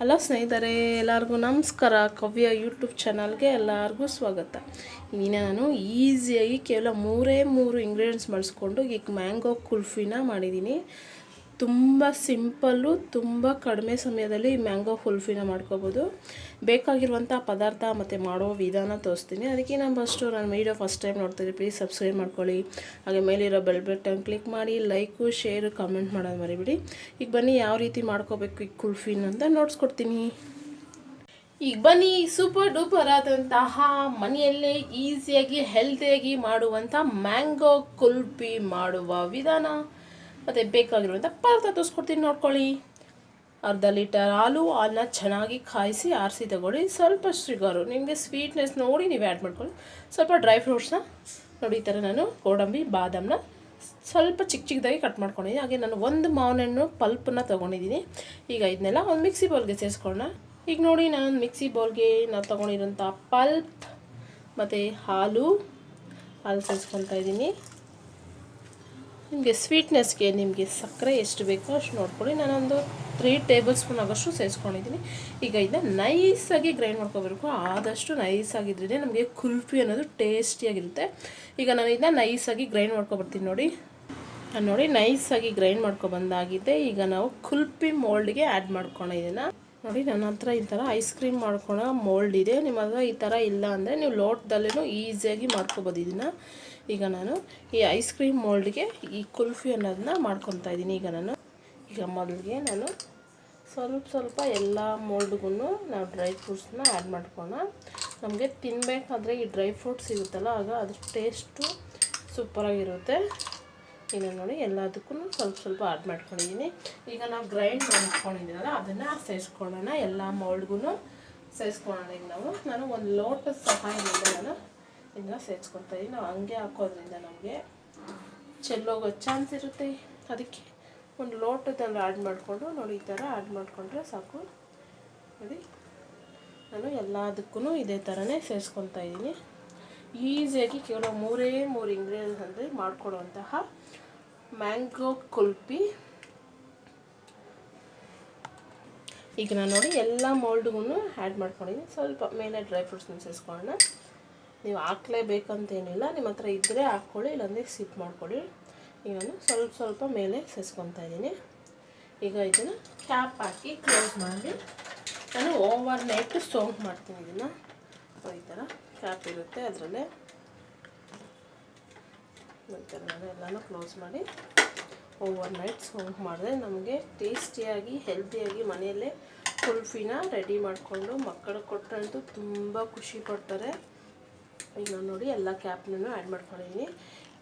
Hello ಸ್ನೇಹಿತರೆ, ಎಲ್ಲರಿಗೂ ನಮಸ್ಕಾರ. ಕವ್ಯ ಯೂಟ್ಯೂಬ್ ಚಾನಲ್ಗೆ ಎಲ್ಲರಿಗೂ ಸ್ವಾಗತ. ಇನ್ನೇ ನಾನು ಈಸಿಯಾಗಿ ಕೇವಲ ಮೂರೇ ಮೂರು ಇಂಗ್ರೀಡಿಯೆಂಟ್ಸ್ ಬಳಸ್ಕೊಂಡು ಈಗ ಮ್ಯಾಂಗೋ ಕುಲ್ಫಿನ ಮಾಡಿದ್ದೀನಿ. ತುಂಬ ಸಿಂಪಲ್ಲು, ತುಂಬ ಕಡಿಮೆ ಸಮಯದಲ್ಲಿ ಮ್ಯಾಂಗೋ ಕುಲ್ಫಿನ ಮಾಡ್ಕೋಬೋದು. ಬೇಕಾಗಿರುವಂಥ ಪದಾರ್ಥ ಮತ್ತು ಮಾಡೋ ವಿಧಾನ ತೋರಿಸ್ತೀನಿ. ಅದಕ್ಕೆ ನಾನು ಫಸ್ಟು ನಾನು ವೀಡಿಯೋ ಫಸ್ಟ್ ಟೈಮ್ ನೋಡ್ತೀನಿ ಪ್ಲೀಸ್ ಸಬ್ಸ್ಕ್ರೈಬ್ ಮಾಡ್ಕೊಳ್ಳಿ. ಹಾಗೆ ಮೇಲಿರೋ ಬೆಲ್ ಬಟನ್ ಕ್ಲಿಕ್ ಮಾಡಿ ಲೈಕು ಶೇರು ಕಮೆಂಟ್ ಮಾಡೋದು ಮರಿಬಿಡಿ. ಈಗ ಬನ್ನಿ ಯಾವ ರೀತಿ ಮಾಡ್ಕೋಬೇಕು ಈ ಕುಲ್ಫಿನ ಅಂತ ನೋಡ್ಸ್ಕೊಡ್ತೀನಿ. ಈಗ ಬನ್ನಿ ಸೂಪರ್ ಡೂಪರ್ ಆದಂತಹ ಮನೆಯಲ್ಲೇ ಈಸಿಯಾಗಿ ಹೆಲ್ತಿಯಾಗಿ ಮಾಡುವಂಥ ಮ್ಯಾಂಗೋ ಕುಲ್ಫಿ ಮಾಡುವ ವಿಧಾನ. ಮತ್ತು ಬೇಕಾಗಿರುವಂಥ ಪದಾರ್ಥ ತೋರಿಸ್ಕೊಡ್ತೀನಿ, ನೋಡ್ಕೊಳ್ಳಿ. ಅರ್ಧ ಲೀಟರ್ ಹಾಲು, ಹಾಲನ್ನ ಚೆನ್ನಾಗಿ ಕಾಯಿಸಿ, ಆರಿಸಿ ತಗೊಳ್ಳಿ. ಸ್ವಲ್ಪ ಶುಗರು ನಿಮಗೆ ಸ್ವೀಟ್ನೆಸ್ ನೋಡಿ ನೀವು ಆ್ಯಡ್ ಮಾಡ್ಕೊಳ್ಳಿ. ಸ್ವಲ್ಪ ಡ್ರೈ ಫ್ರೂಟ್ಸ್ನ ನೋಡಿ, ಈ ಥರ ನಾನು ಗೋಡಂಬಿ ಬಾದಾಮನ್ನ ಸ್ವಲ್ಪ ಚಿಕ್ಕ ಚಿಕ್ಕದಾಗಿ ಕಟ್ ಮಾಡ್ಕೊಂಡಿದ್ದೀನಿ. ಹಾಗೆ ನಾನು ಒಂದು ಮಾವಿನ ಹಣ್ಣು ಪಲ್ಪನ್ನ ತೊಗೊಂಡಿದ್ದೀನಿ. ಈಗ ಇದನ್ನೆಲ್ಲ ಒಂದು ಮಿಕ್ಸಿ ಬೌಲ್ಗೆ ಸೇರಿಸ್ಕೊಳ್ಳೋಣ. ಈಗ ನೋಡಿ, ನಾನು ಮಿಕ್ಸಿ ಬೌಲ್ಗೆ ನಾವು ತೊಗೊಂಡಿರೋಂಥ ಪಲ್ಪ್, ಮತ್ತು ಹಾಲು ಹಾಲು ಸೇರಿಸ್ಕೊತಾ ಇದ್ದೀನಿ. ನಿಮಗೆ ಸ್ವೀಟ್ನೆಸ್ಗೆ ನಿಮಗೆ ಸಕ್ಕರೆ ಎಷ್ಟು ಬೇಕೋ ಅಷ್ಟು ನೋಡ್ಕೊಳ್ಳಿ. ನಾನೊಂದು ತ್ರೀ ಟೇಬಲ್ ಸ್ಪೂನ್ ಆಗೋಷ್ಟು ಸೇರಿಸ್ಕೊಂಡಿದ್ದೀನಿ. ಈಗ ಇದನ್ನ ನೈಸಾಗಿ ಗ್ರೈಂಡ್ ಮಾಡ್ಕೋಬೇಕು. ಆದಷ್ಟು ನೈಸಾಗಿದ್ರೇ ನಮಗೆ ಕುಲ್ಫಿ ಅನ್ನೋದು ಟೇಸ್ಟಿಯಾಗಿರುತ್ತೆ ಈಗ ನಾನು ಇದನ್ನ ನೈಸಾಗಿ ಗ್ರೈಂಡ್ ಮಾಡ್ಕೊಬರ್ತೀನಿ ನೋಡಿ. ನಾನು ನೋಡಿ ನೈಸಾಗಿ ಗ್ರೈಂಡ್ ಮಾಡ್ಕೊಬಂದಾಗಿದೆ. ಈಗ ನಾವು ಕುಲ್ಪಿ ಮೋಲ್ಡ್ಗೆ ಆ್ಯಡ್ ಮಾಡ್ಕೊಳ ಇದನ್ನು. ನೋಡಿ ನನ್ನ ಹತ್ರ ಈ ಥರ ಐಸ್ ಕ್ರೀಮ್ ಮಾಡ್ಕೊಳೋ ಮೋಲ್ಡ್ ಇದೆ. ನಿಮ್ಮ ಹತ್ರ ಈ ಥರ ಇಲ್ಲ ಅಂದರೆ ನೀವು ಲೋಟದಲ್ಲೂ ಈಸಿಯಾಗಿ ಮಾಡ್ಕೊಬೋದು ಇದನ್ನು. ಈಗ ನಾನು ಈ ಐಸ್ ಕ್ರೀಮ್ ಮೋಲ್ಡ್ಗೆ ಈ ಕುಲ್ಫಿ ಅನ್ನೋದನ್ನ ಮಾಡ್ಕೊತಾ ಇದ್ದೀನಿ. ಈಗ ನಾನು, ಈಗ ಮೊದಲಿಗೆ ನಾನು ಸ್ವಲ್ಪ ಸ್ವಲ್ಪ ಎಲ್ಲ ಮೋಲ್ಡ್ಗೂ ನಾವು ಡ್ರೈ ಫ್ರೂಟ್ಸ್ನ ಆ್ಯಡ್ ಮಾಡ್ಕೋಣ ನಮಗೆ ತಿನ್ನಬೇಕಾದ್ರೆ ಈ ಡ್ರೈ ಫ್ರೂಟ್ಸ್ ಸಿಗುತ್ತಲ್ಲ ಆಗ ಅದ್ರ ಟೇಸ್ಟು ಸೂಪರಾಗಿರುತ್ತೆ ಈಗ ನೋಡಿ ಎಲ್ಲದಕ್ಕೂ ಸ್ವಲ್ಪ ಸ್ವಲ್ಪ ಆ್ಯಡ್ ಮಾಡ್ಕೊಂಡಿದ್ದೀನಿ. ಈಗ ನಾವು ಗ್ರೈಂಡ್ ಮಾಡ್ಕೊಂಡಿದ್ದೀನಲ್ಲ ಅದನ್ನು ಸೇರಿಸ್ಕೊಳ್ಳೋಣ. ಎಲ್ಲ ಮೋಲ್ಡ್ಗೂ ಸೇರಿಸ್ಕೊಳ್ಳೋಣ. ಈಗ ನಾವು, ನಾನು ಒಂದು ಲೋಟದ ಸಹಾಯದಿಂದ ನಾನು ಇದನ್ನ ಸೇರಿಸ್ಕೊತಾ ಇದ್ದೀವಿ ನಾವು ಹಂಗೆ ಹಾಕೋದ್ರಿಂದ ನಮಗೆ ಚೆಲ್ಲೋಗೋ ಚಾನ್ಸ್ ಇರುತ್ತೆ. ಅದಕ್ಕೆ ಒಂದು ಲೋಟದಲ್ಲಿ ಆ್ಯಡ್ ಮಾಡಿಕೊಂಡು ನೋಡಿ ಈ ಥರ ಆ್ಯಡ್ ಮಾಡಿಕೊಂಡ್ರೆ ಸಾಕು. ನೋಡಿ. ನಾನು ಎಲ್ಲದಕ್ಕೂ ಇದೇ ಥರನೇ ಸೇರಿಸ್ಕೊತಾ ಇದ್ದೀನಿ. ಈಸಿಯಾಗಿ ಕೇವಲ ಮೂರೇ ಮೂರು ಇಂಗ್ರೀಡಿಯೆಂಟ್ಸ್ ಅಂದರೆ ಮಾಡಿಕೊಡುವಂತಹ ಮ್ಯಾಂಗೋ ಕುಲ್ಪಿ. ಈಗ ನಾನು ನೋಡಿ ಎಲ್ಲ ಮೋಲ್ಡ್ಗೂ ಆ್ಯಡ್ ಮಾಡ್ಕೊಂಡಿದ್ದೀನಿ. ಸ್ವಲ್ಪ ಮೇಲೆ ಡ್ರೈ ಫ್ರೂಟ್ಸ್ನ ಸೇರಿಸ್ಕೊಳ್ಳೋಣ. ನೀವು ಹಾಕ್ಲೇಬೇಕಂತೇನಿಲ್ಲ, ನಿಮ್ಮ ಹತ್ರ ಇದ್ದರೆ ಹಾಕ್ಕೊಳ್ಳಿ, ಇಲ್ಲಾಂದರೆ ಸಿಪ್ ಮಾಡ್ಕೊಳ್ಳಿ. ಈಗ ನಾನು ಸ್ವಲ್ಪ ಸ್ವಲ್ಪ ಮೇಲೆ ಸೆಸ್ಕೊತಾ ಇದ್ದೀನಿ. ಈಗ ಇದನ್ನು ಕ್ಯಾಪ್ ಹಾಕಿ ಕ್ಲೋಸ್ ಮಾಡಿ ನಾನು ಓವರ್ ನೈಟ್ ಸೋಂಕ್ ಮಾಡ್ತೀನಿ ಇದನ್ನು. ಈ ಥರ ಕ್ಯಾಪ್ ಇರುತ್ತೆ ಅದರಲ್ಲೇ. ಥರ ನಾನು ಎಲ್ಲನೂ ಕ್ಲೋಸ್ ಮಾಡಿ ಓವರ್ ನೈಟ್ ಸೋಂಕ್ ಮಾಡಿದ್ರೆ ನಮಗೆ ಟೇಸ್ಟಿಯಾಗಿ, ಹೆಲ್ದಿಯಾಗಿ ಮನೆಯಲ್ಲೇ ಕುಲ್ಫಿನ ರೆಡಿ ಮಾಡಿಕೊಂಡು ಮಕ್ಕಳು ಕೊಟ್ಟಂತೂ ತುಂಬ ಖುಷಿ ಪಡ್ತಾರೆ. ಈಗ ನಾನು ನೋಡಿ ಎಲ್ಲ ಕ್ಯಾಪ್ನೂ ಆ್ಯಡ್ ಮಾಡ್ಕೊಂಡಿದ್ದೀನಿ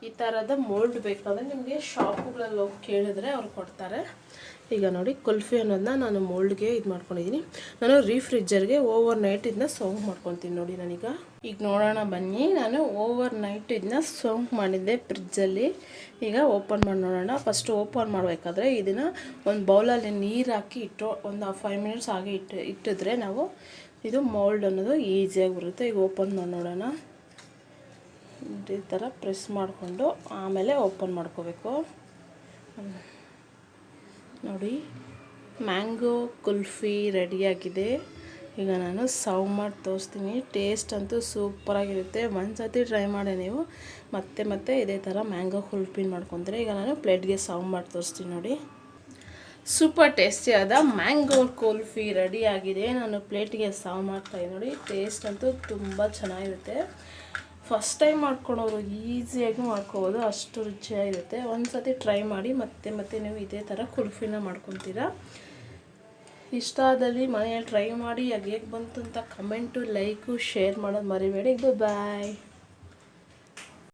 ಈ ಥರದ ಮೋಲ್ಡ್ ಬೇಕಾದರೆ ನಿಮಗೆ ಶಾಪುಗಳಲ್ಲಿ ಹೋಗಿ ಕೇಳಿದ್ರೆ ಅವ್ರು ಕೊಡ್ತಾರೆ. ಈಗ ನೋಡಿ ಕುಲ್ಫಿ ಅನ್ನೋದನ್ನ ನಾನು ಮೋಲ್ಡ್ಗೆ ಇದು ಮಾಡ್ಕೊಂಡಿದ್ದೀನಿ ನಾನು ರೀಫ್ರಿಜ್ಜರ್ಗೆ ಓವರ್ ನೈಟ್ ಇದನ್ನ ಸೋಂಕ್ ಮಾಡ್ಕೊತೀನಿ ನೋಡಿ ನಾನೀಗ. ಈಗ ನೋಡೋಣ ಬನ್ನಿ, ನಾನು ಓವರ್ ನೈಟ್ ಇದನ್ನ ಸೋಂಕ್ ಮಾಡಿದ್ದೆ ಫ್ರಿಜ್ಜಲ್ಲಿ ಈಗ ಓಪನ್ ಮಾಡಿ ನೋಡೋಣ. ಫಸ್ಟ್ ಓಪನ್ ಮಾಡಬೇಕಾದ್ರೆ ಇದನ್ನು ಒಂದು ಬೌಲಲ್ಲಿ ನೀರು ಹಾಕಿ ಇಟ್ಟು ಒಂದು ಫೈವ್ ಮಿನಿಟ್ಸ್ ಹಾಗೆ ಇಟ್ಟು ಇಟ್ಟಿದ್ರೆ ನಾವು ಇದು ಮೋಲ್ಡ್ ಅನ್ನೋದು ಈಸಿಯಾಗಿ ಬರುತ್ತೆ. ಈಗ ಓಪನ್ ಮಾಡಿ ನೋಡೋಣ. ಈ ಥರ ಪ್ರೆಸ್ ಮಾಡಿಕೊಂಡು ಆಮೇಲೆ ಓಪನ್ ಮಾಡ್ಕೋಬೇಕು. ನೋಡಿ, ಮ್ಯಾಂಗೋ ಕುಲ್ಫಿ ರೆಡಿಯಾಗಿದೆ. ಈಗ ನಾನು ಸರ್ವ್ ಮಾಡಿ ತೋರಿಸ್ತೀನಿ. ಟೇಸ್ಟ್ ಅಂತೂ ಸೂಪರಾಗಿರುತ್ತೆ ಒಂದು ಸತಿ ಟ್ರೈ ಮಾಡಿ ನೀವು. ಮತ್ತೆ ಮತ್ತೆ ಇದೇ ಥರ ಮ್ಯಾಂಗೋ ಕುಲ್ಫಿನ ಮಾಡ್ಕೊತಾರೆ ಈಗ ನಾನು ಪ್ಲೇಟ್ಗೆ ಸರ್ವ್ ಮಾಡಿ ತೋರಿಸ್ತೀನಿ ನೋಡಿ. ಸೂಪರ್ ಟೇಸ್ಟಿಯಾದ ಮ್ಯಾಂಗೋ ಕುಲ್ಫಿ ರೆಡಿಯಾಗಿದೆ. ನಾನು ಪ್ಲೇಟಿಗೆ ಸರ್ವ್ ಮಾಡ್ತಾಯಿದ್ದೀನಿ ನೋಡಿ. ಟೇಸ್ಟ್ ಅಂತೂ ತುಂಬ ಚೆನ್ನಾಗಿರುತ್ತೆ. ಫಸ್ಟ್ ಟೈಮ್ ಮಾಡ್ಕೊಳೋರು ಈಸಿಯಾಗಿ ಮಾಡ್ಕೋಬೋದು, ಅಷ್ಟು ರುಚಿಯಾಗಿರುತ್ತೆ. ಒಂದು ಸತಿ ಟ್ರೈ ಮಾಡಿ ಮತ್ತೆ ಮತ್ತೆ ನೀವು ಇದೇ ಥರ ಕುಲ್ಫಿನ ಮಾಡ್ಕೊತೀರಾ? ಇಷ್ಟ ಆದಲ್ಲಿ ಮನೆಯಲ್ಲಿ ಟ್ರೈ ಮಾಡಿ, ಅದು ಹೇಗೆ ಬಂತು ಅಂತ ಕಮೆಂಟು ಲೈಕು ಶೇರ್ ಮಾಡೋದು ಮರಿಬೇಡಿ. ಬಾಯ್